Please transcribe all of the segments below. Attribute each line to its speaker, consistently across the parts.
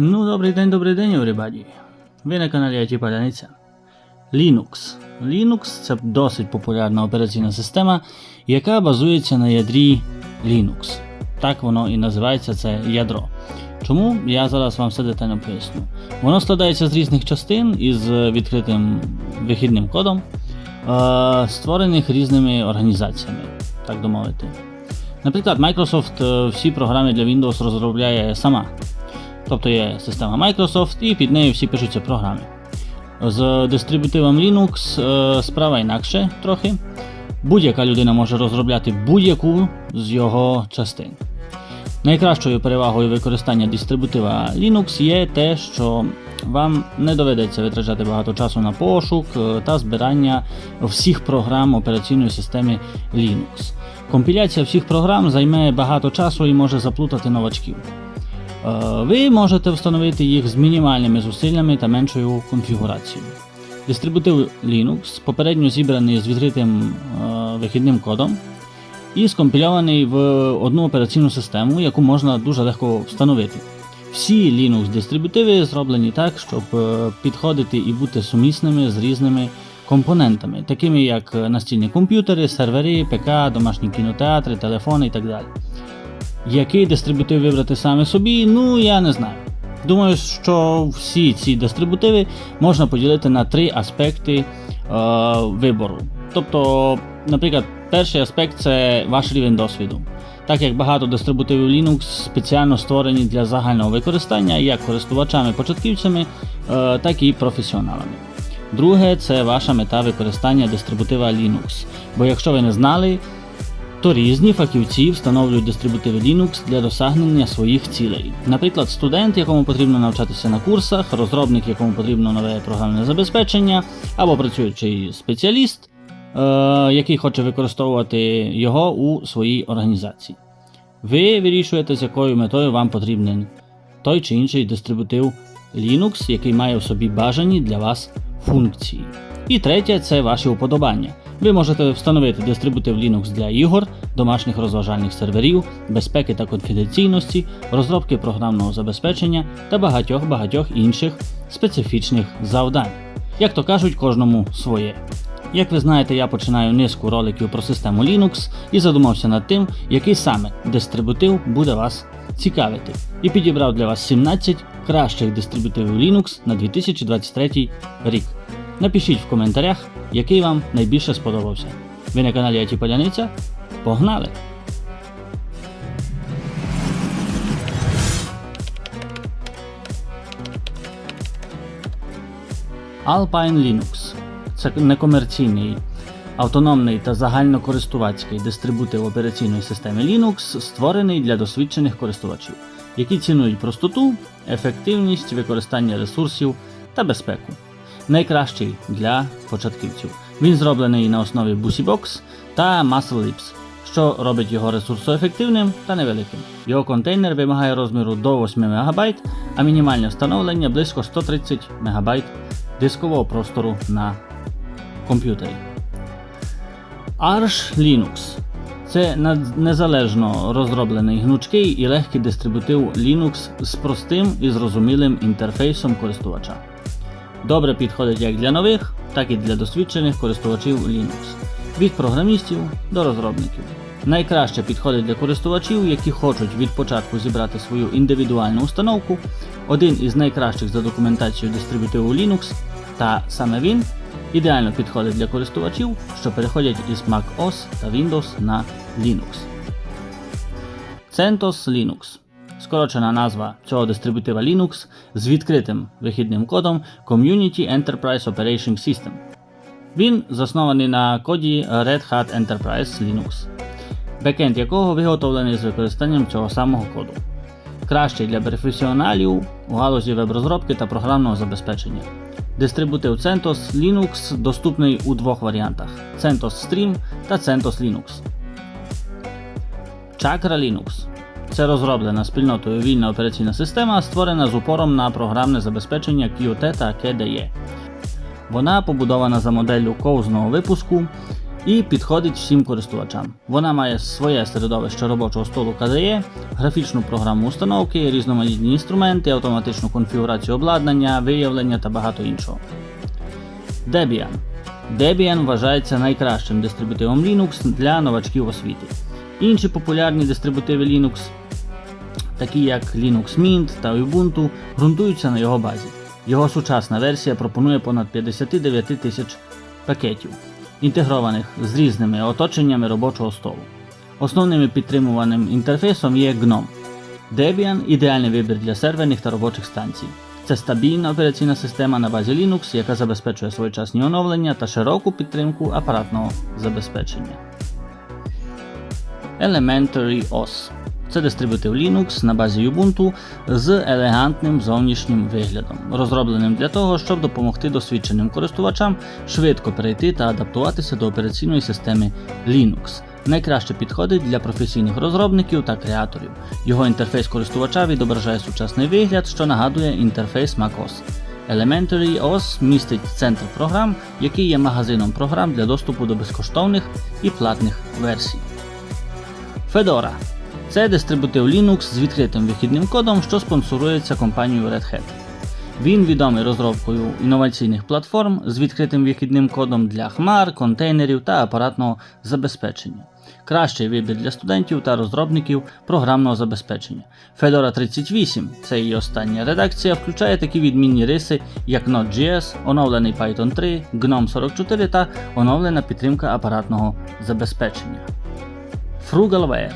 Speaker 1: Ну, добрий день, добрий день, everybody. Ви на каналі IT Паляниця. Linux. Linux це досить популярна операційна система, яка базується на ядрі Linux. Так воно і називається це ядро. Чому? Я зараз вам все детально поясню. Воно складається з різних частин із відкритим вихідним кодом, е, створених різними організаціями, так би. Наприклад, Microsoft е, всі програми для Windows розробляє сама. Тобто є система Microsoft і під нею всі пишуться програми. З дистрибутивом Linux е, справа інакше трохи. Будь-яка людина може розробляти будь-яку з його частин. Найкращою перевагою використання дистрибутива Linux є те, що вам не доведеться витрачати багато часу на пошук е, та збирання всіх програм операційної системи Linux. Компіляція всіх програм займе багато часу і може заплутати новачків. Е, Ви можете встановити їх з мінімальними зусиллями та меншою конфігурацією. Дистрибутив Linux попередньо зібраний з відкритим е, вихідним кодом і скомпільований в одну операційну систему, яку можна дуже легко встановити. Всі Linux-дистрибутиви зроблені так, щоб е, підходити і бути сумісними з різними компонентами, такими як настільні комп'ютери, сервери, ПК, домашні кінотеатри, телефони і так далі. Який дистрибутив вибрати саме собі, ну я не знаю. Думаю, що всі ці дистрибутиви можна поділити на три аспекти е, вибору. Тобто, наприклад, перший аспект це ваш рівень досвіду. Так як багато дистрибутивів Linux спеціально створені для загального використання як користувачами-початківцями, е, так і професіоналами. Друге, це ваша мета використання дистрибутива Linux. Бо якщо ви не знали, то різні фахівці встановлюють дистрибутиви Linux для досягнення своїх цілей. Наприклад, студент, якому потрібно навчатися на курсах, розробник, якому потрібно нове програмне забезпечення, або працюючий спеціаліст, е, який хоче використовувати його у своїй організації. Ви вирішуєте, з якою метою вам потрібен той чи інший дистрибутив Linux, який має в собі бажані для вас функції. І третє це ваші уподобання. Ви можете встановити дистрибутив Linux для ігор, домашніх розважальних серверів, безпеки та конфіденційності, розробки програмного забезпечення та багатьох-багатьох інших специфічних завдань. Як то кажуть, кожному своє. Як ви знаєте, я починаю низку роликів про систему Linux і задумався над тим, який саме дистрибутив буде вас цікавити, і підібрав для вас 17 кращих дистрибутивів Linux на 2023 рік. Напишіть в коментарях, який вам найбільше сподобався. Ви на каналі IT Поляниця? Погнали! Alpine Linux це некомерційний, автономний та загальнокористувацький дистрибутив операційної системи Linux, створений для досвідчених користувачів, які цінують простоту, ефективність використання ресурсів та безпеку найкращий для початківців. Він зроблений на основі BussyBox та Muscle Lips, що робить його ресурсоефективним та невеликим. Його контейнер вимагає розміру до 8 МБ, а мінімальне встановлення близько 130 МБ дискового простору на комп'ютері. Arch Linux це незалежно розроблений гнучкий і легкий дистрибутив Linux з простим і зрозумілим інтерфейсом користувача добре підходить як для нових, так і для досвідчених користувачів Linux, від програмістів до розробників. Найкраще підходить для користувачів, які хочуть від початку зібрати свою індивідуальну установку, один із найкращих за документацією дистрибутиву Linux, та саме він ідеально підходить для користувачів, що переходять із Mac OS та Windows на Linux. CentOS Linux скорочена назва цього дистрибутива Linux з відкритим вихідним кодом Community Enterprise Operation System. Він заснований на коді Red Hat Enterprise Linux, бекенд якого виготовлений з використанням цього самого коду. Кращий для професіоналів у галузі веб-розробки та програмного забезпечення. Дистрибутив CentOS Linux доступний у двох варіантах: CentOS Stream та CentOS Linux. Chakra Linux це розроблена спільнотою вільна операційна система, створена з упором на програмне забезпечення Qt та KDE. Вона побудована за моделлю ковзного випуску і підходить всім користувачам. Вона має своє середовище робочого столу KDE, графічну програму установки, різноманітні інструменти, автоматичну конфігурацію обладнання, виявлення та багато іншого. Debian. Debian вважається найкращим дистрибутивом Linux для новачків освіти. Інші популярні дистрибутиви Linux, такі як Linux Mint та Ubuntu, ґрунтуються на його базі. Його сучасна версія пропонує понад 59 тисяч пакетів, інтегрованих з різними оточеннями робочого столу. Основним підтримуваним інтерфейсом є GNOME. Debian ідеальний вибір для серверних та робочих станцій. Це стабільна операційна система на базі Linux, яка забезпечує своєчасні оновлення та широку підтримку апаратного забезпечення. Elementary OS це дистрибутив Linux на базі Ubuntu з елегантним зовнішнім виглядом, розробленим для того, щоб допомогти досвідченим користувачам швидко перейти та адаптуватися до операційної системи Linux. Найкраще підходить для професійних розробників та креаторів. Його інтерфейс користувача відображає сучасний вигляд, що нагадує інтерфейс macOS. Elementary OS містить центр програм, який є магазином програм для доступу до безкоштовних і платних версій. Fedora це дистрибутив Linux з відкритим вихідним кодом, що спонсорується компанією Red Hat. Він відомий розробкою інноваційних платформ з відкритим вихідним кодом для хмар, контейнерів та апаратного забезпечення. Кращий вибір для студентів та розробників програмного забезпечення. Fedora 38, це її остання редакція, включає такі відмінні риси, як Node.js, оновлений Python 3, GNOME 44 та оновлена підтримка апаратного забезпечення. Frugalware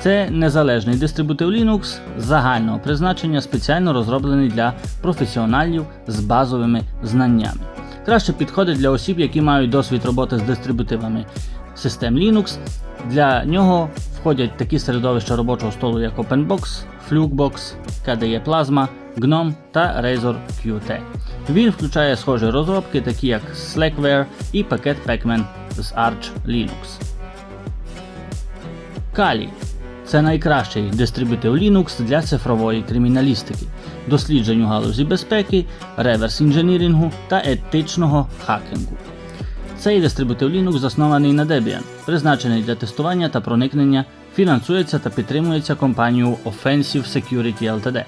Speaker 1: це незалежний дистрибутив Linux загального призначення, спеціально розроблений для професіоналів з базовими знаннями. Краще підходить для осіб, які мають досвід роботи з дистрибутивами систем Linux. Для нього входять такі середовища робочого столу, як OpenBox, Flugebox, KDE Plasma, GNOME та Razor Qt. Він включає схожі розробки, такі як Slackware і пакет Pacman з Arch Linux. Kali це найкращий дистрибутив Linux для цифрової криміналістики, досліджень у галузі безпеки, реверс інженірингу та етичного хакінгу. Цей дистрибутив Linux заснований на Debian, призначений для тестування та проникнення, фінансується та підтримується компанією Offensive Security Ltd.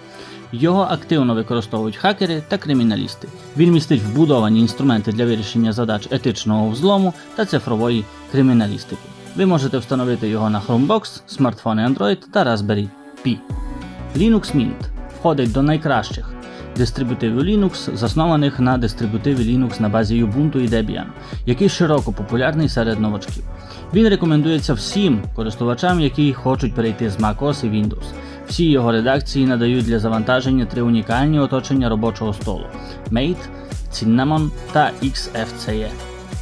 Speaker 1: Його активно використовують хакери та криміналісти. Він містить вбудовані інструменти для вирішення задач етичного взлому та цифрової криміналістики. Ви можете встановити його на Chromebox, смартфони Android та Raspberry Pi. Linux Mint входить до найкращих дистрибутивів Linux, заснованих на дистрибутиві Linux на базі Ubuntu і Debian, який широко популярний серед новачків. Він рекомендується всім користувачам, які хочуть перейти з macOS і Windows. Всі його редакції надають для завантаження три унікальні оточення робочого столу: Mate, Cinnamon та XFCE.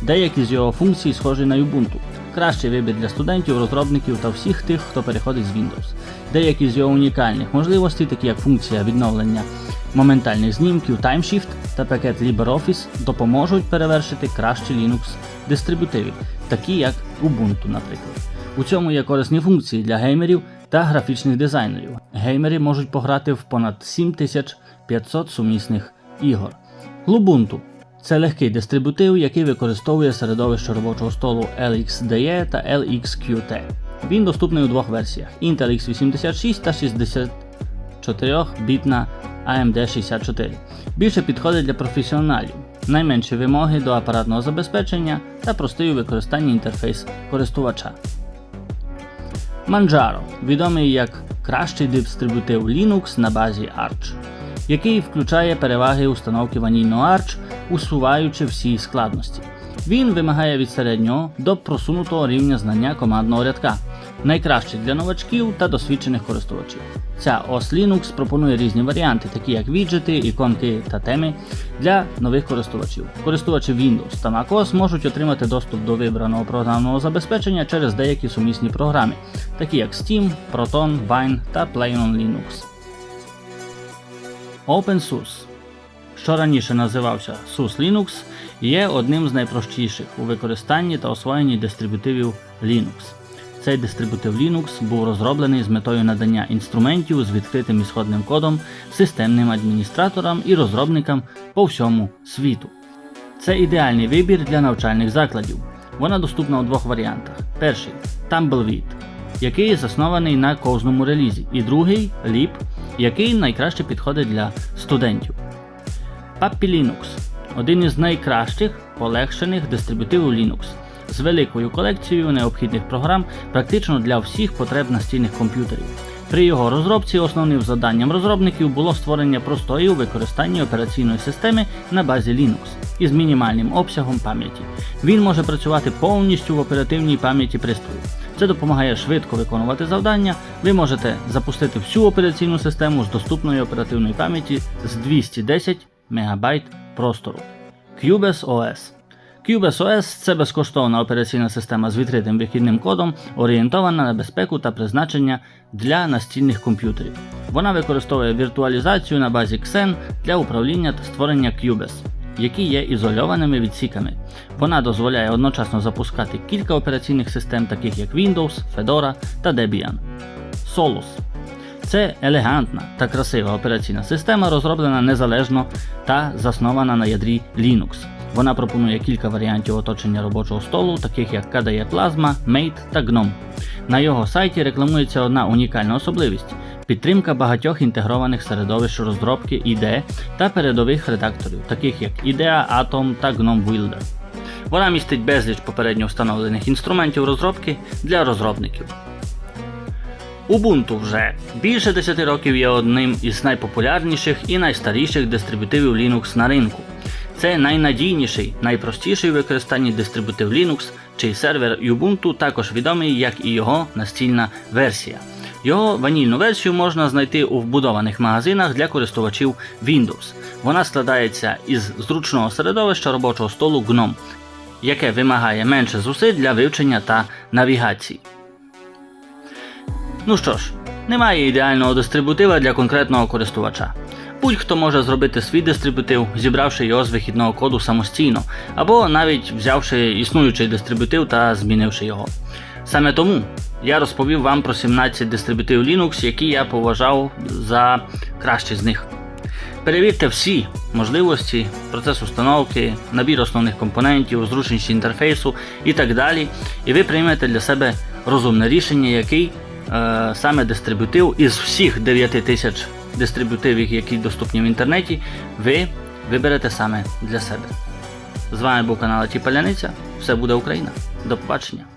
Speaker 1: Деякі з його функцій схожі на Ubuntu. Кращий вибір для студентів, розробників та всіх тих, хто переходить з Windows. Деякі з його унікальних можливостей, такі як функція відновлення моментальних знімків TimeShift та пакет LibreOffice, допоможуть перевершити кращі Linux дистрибутиви, такі як Ubuntu, наприклад. У цьому є корисні функції для геймерів та графічних дизайнерів. Геймери можуть пограти в понад 7500 сумісних ігор. Lubuntu це легкий дистрибутив, який використовує середовище робочого столу LXDE та LXQT. Він доступний у двох версіях: Intel x86 та 64-бітна AMD 64. Більше підходить для професіоналів, найменші вимоги до апаратного забезпечення та простий у використанні інтерфейс користувача. Manjaro відомий як кращий дистрибутив Linux на базі Arch, який включає переваги установки ванільного Arch, усуваючи всі складності. Він вимагає від середнього до просунутого рівня знання командного рядка, найкращий для новачків та досвідчених користувачів. Ця ОС Linux пропонує різні варіанти, такі як віджити, іконки та теми для нових користувачів. Користувачі Windows та macOS можуть отримати доступ до вибраного програмного забезпечення через деякі сумісні програми, такі як Steam, Proton, Wine та Play on Linux. OpenSUSE що раніше називався SUSE Linux, є одним з найпростіших у використанні та освоєнні дистрибутивів Linux. Цей дистрибутив Linux був розроблений з метою надання інструментів з відкритим ісходним кодом системним адміністраторам і розробникам по всьому світу. Це ідеальний вибір для навчальних закладів. Вона доступна у двох варіантах. Перший Tumbleweed, який заснований на кожному релізі, і другий Leap, який найкраще підходить для студентів. Puppy Linux один із найкращих полегшених дистрибутивів Linux з великою колекцією необхідних програм практично для всіх потреб настільних комп'ютерів. При його розробці основним завданням розробників було створення простої у використанні операційної системи на базі Linux із мінімальним обсягом пам'яті. Він може працювати повністю в оперативній пам'яті пристрою. Це допомагає швидко виконувати завдання. Ви можете запустити всю операційну систему з доступної оперативної пам'яті з 210 МБ простору. Cubase OS Cubase OS це безкоштовна операційна система з відкритим вихідним кодом, орієнтована на безпеку та призначення для настільних комп'ютерів. Вона використовує віртуалізацію на базі Xen для управління та створення Cubase, які є ізольованими відсіками. Вона дозволяє одночасно запускати кілька операційних систем, таких як Windows, Fedora та Debian. Solus це елегантна та красива операційна система, розроблена незалежно та заснована на ядрі Linux. Вона пропонує кілька варіантів оточення робочого столу, таких як KDE Plasma, Mate та GNOME. На його сайті рекламується одна унікальна особливість підтримка багатьох інтегрованих середовищ розробки IDE та передових редакторів, таких як IDEA, Atom та GNOME Builder. Вона містить безліч попередньо встановлених інструментів розробки для розробників. Ubuntu вже більше 10 років є одним із найпопулярніших і найстаріших дистрибутивів Linux на ринку. Це найнадійніший, найпростіший використанні дистрибутив Linux, чий сервер Ubuntu також відомий як і його настільна версія. Його ванільну версію можна знайти у вбудованих магазинах для користувачів Windows. Вона складається із зручного середовища робочого столу GNOME, яке вимагає менше зусиль для вивчення та навігації. Ну що ж, немає ідеального дистрибутива для конкретного користувача. Будь-хто може зробити свій дистрибутив, зібравши його з вихідного коду самостійно, або навіть взявши існуючий дистрибутив та змінивши його. Саме тому я розповів вам про 17 дистрибутив Linux, які я поважав за кращі з них. Перевірте всі можливості, процес установки, набір основних компонентів, зручність інтерфейсу і так далі. І ви приймете для себе розумне рішення, який саме дистрибутив із всіх 9 тисяч дистрибутивів, які доступні в інтернеті, ви виберете саме для себе. З вами був канал Ті Паляниця. Все буде Україна. До побачення.